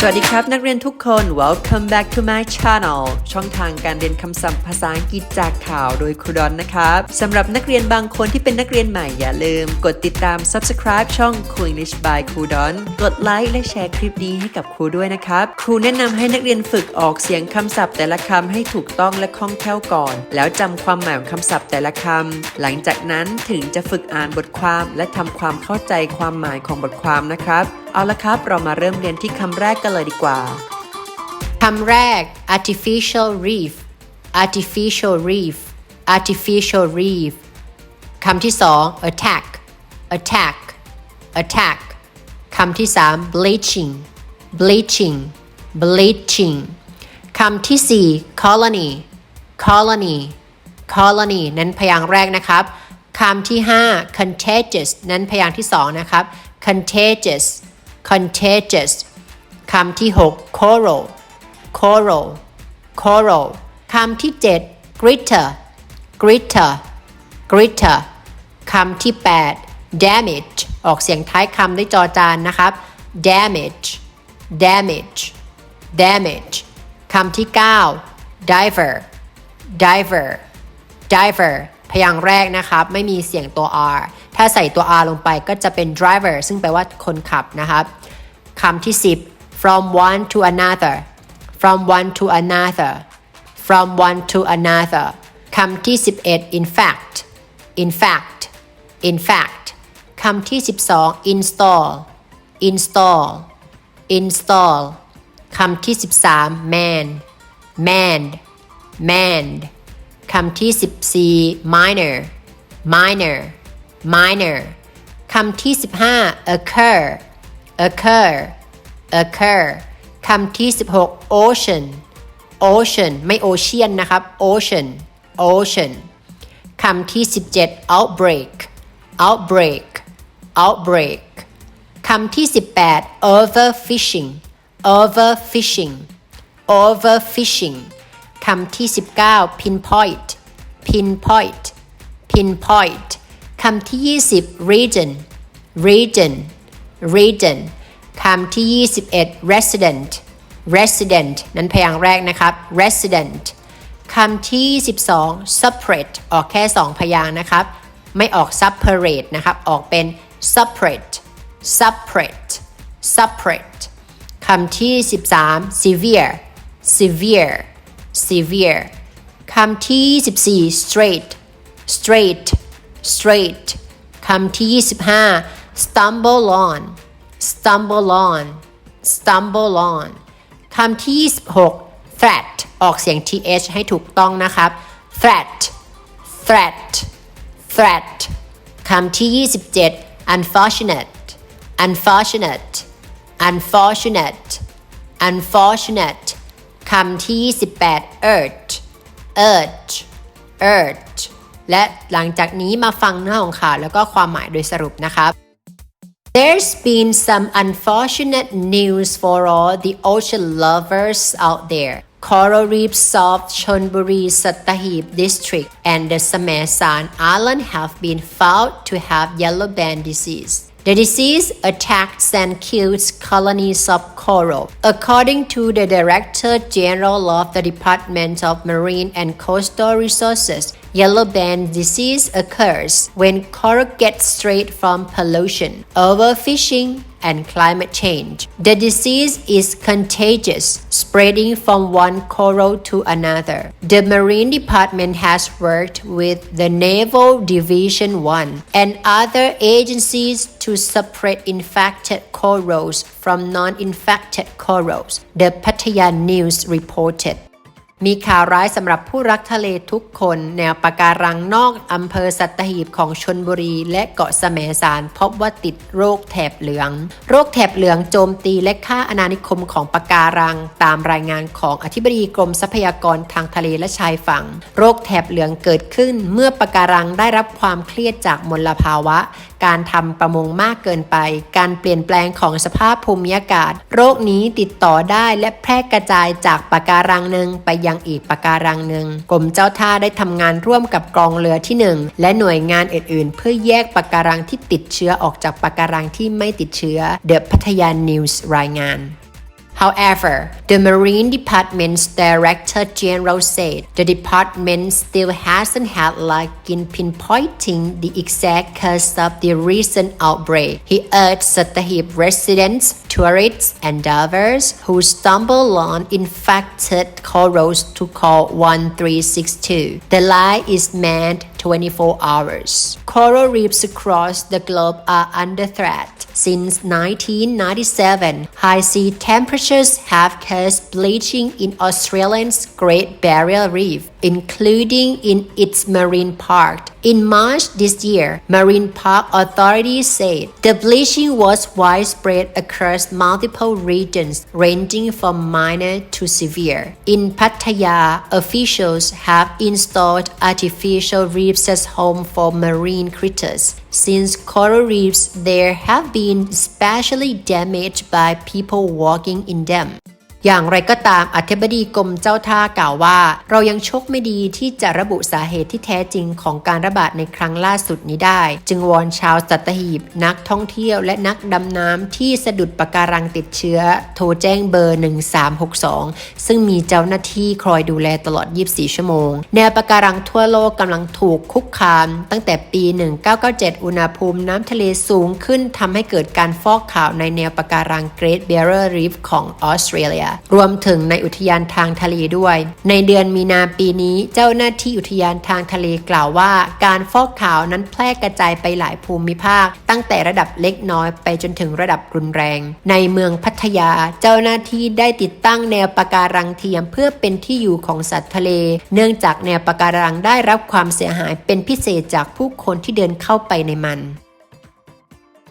สวัสดีครับ นักเรียนทุกคน welcome back to my channel ช่องทางการเรียนคำศัพท์ภาษาอังกฤษจากข่าวโดยครูดอนนะครับสำหรับนักเรียนบางคนที่เป็นนักเรียนใหม่อย่าลืม กดติดตาม subscribe ช่อง Cool English by ครูดอนกดไลค์และแชร์คลิปนี้ให้กับครูด้วยนะครับ ครูแนะนำให้นักเรียนฝึกออกเสียงคำศัพท์แต่ละคำให้ถูกต้องและคล่องแคล่วก่อน แล้วจำความหมายของคำศัพท์แต่ละคำหลังจากนั้นถึงจะฝึกอ่านบทความและทำความเข้าใจความหมายของบทความนะครับ เอาละครับ เรามาเริ่มเรียนที่คำแรกกันเลยดีกว่า คำแรก artificial reef artificial reef artificial reef คำที่สอง attack attack attack คำที่สาม bleaching bleaching bleaching คำที่สี่ colony colony colony นั้นพยางค์แรกนะครับคำที่ห้า contagious นั้นพยางค์ที่สองนะครับ contagious contagious คำที่ 6 coral coral coral คำที่ 7 glitter glitter glitter คำที่ 8 damage ออกเสียงท้ายคำด้วยจอจานนะครับ damage damage damage คำที่ 9 diver diver diver พยางค์แรกนะครับ ไม่มีเสียงตัว r ถ้าใส่ตัว r ลงไปก็จะเป็น driver ซึ่งแปลว่าคนขับนะครับคำที่ 10 from one to another from one to another from one to another คำที่ 11 in fact in fact in fact คำที่ 12 install install install คำที่ 13 man Man Man คำที่ 14 minor minor minor คำที่ 15 occur occur occur คำที่ 16 ocean ocean ไม่ ocean นะครับ ocean ocean คำที่ 17 outbreak outbreak outbreak คำที่ 18 overfishing overfishing overfishing คำที่ 19 pinpoint pinpoint pinpoint ำที่ 20 region region region คำที่ 21 resident resident นั้นพยางค์แรกนะครับ resident คำที่22 separate ออกแค่ 2 พยางค์นะครับ ไม่ออก separate นะครับ ออกเป็น separate separate separate คำที่ 13 severe severe severe คำที่24 straight straight straight คำที่ 25 stumble on stumble on stumble on คำที่ 26 threat ออกเสียง th ให้ถูกต้องนะครับ threat threat threat คำที่ 27 unfortunate unfortunate unfortunate unfortunate คำที่ 28 urge urge urge และหลังจากนี้มาฟังเนื้อของข่าวแล้วก็ความหมายโดยสรุปนะครับ There's been some unfortunate news for all the ocean lovers out there. Coral reefs of Chonburi Satahib district and the Samesan Island have been found to have yellow band disease. The disease attacks and kills colonies of coral. According to the Director General of the Department of Marine and Coastal Resources, yellow band disease occurs when coral gets straight from pollution, overfishing, and climate change. The disease is contagious, spreading from one coral to another. The Marine Department has worked with the Naval Division 1 and other agencies to separate infected corals from non-infected corals, the Pattaya News reported. มีข่าวร้ายสำหรับผู้รักทะเลทุกคน แนวปะการังนอกอำเภอสัตหีบของชนบุรี และเกาะแสมสารพบว่าติดโรคแถบเหลือง โรคแถบเหลืองโจมตีและฆ่าอาณานิคมของปะการัง ตามรายงานของอธิบดีกรมทรัพยากรทางทะเลและชายฝั่ง โรคแถบเหลืองเกิดขึ้นเมื่อปะการังได้รับความเครียดจากมลภาวะ การทำประมงมากเกินไป การเปลี่ยนแปลงของสภาพภูมิอากาศ โรคนี้ติดต่อได้และแพร่กระจายจากปะการังหนึ่งไปยังอีกปะการังหนึ่งกรมเจ้าท่าได้ทำงานร่วมกับกองเรือที่ 1 และหน่วยงานอื่นๆ เพื่อแยกปะการังที่ติดเชื้อออกจากปะการังที่ไม่ติดเชื้อ เดอะพัทยานิวส์รายงาน However, the Marine Department's Director General said the department still hasn't had luck in pinpointing the exact cause of the recent outbreak. He urged Satahib residents, tourists, and divers who stumble on infected corals to call 1362. The line is manned 24 hours. Coral reefs across the globe are under threat. Since 1997, high sea temperatures have caused bleaching in Australia's Great Barrier Reef, including in its marine park. In March this year, Marine Park authorities said the bleaching was widespread across multiple regions, ranging from minor to severe. In Pattaya, officials have installed artificial reefs as home for marine critters. Since coral reefs there have been especially damaged by people walking in them. อย่างไรก็ตามอธิบดีกรมเจ้าท่ากล่าวว่า เรายังโชคไม่ดีที่จะระบุสาเหตุที่แท้จริงของการระบาดในครั้งล่าสุดนี้ได้ จึงวอนชาวสัตหีบ นักท่องเที่ยวและนักดำน้ำที่สะดุดปะการังติดเชื้อ โทรแจ้งเบอร์ 1362 ซึ่งมีเจ้าหน้าที่คอยดูแลตลอด 24 ชั่วโมง แนวปะการังทั่วโลกกำลังถูกคุกคาม ตั้งแต่ปี 1997 อุณหภูมิน้ำทะเลสูงขึ้นทำให้เกิดการฟอกขาวในแนวปะการัง Great Barrier Reef ของออสเตรเลียรวมถึงในอุทยานทางทะเลด้วย ในเดือนมีนาปีนี้เจ้าหน้าที่อุทยานทางทะเลกล่าวว่า การฟอกขาวนั้นแพร่กระจายไปหลายภูมิภาค ตั้งแต่ระดับเล็กน้อยไปจนถึงระดับรุนแรง ในเมืองพัทยา เจ้าหน้าที่ได้ติดตั้งแนวปะการังเทียมเพื่อเป็นที่อยู่ของสัตว์ทะเล เนื่องจากแนวปะการังได้รับความเสียหายเป็นพิเศษจากผู้คนที่เดินเข้าไปในมัน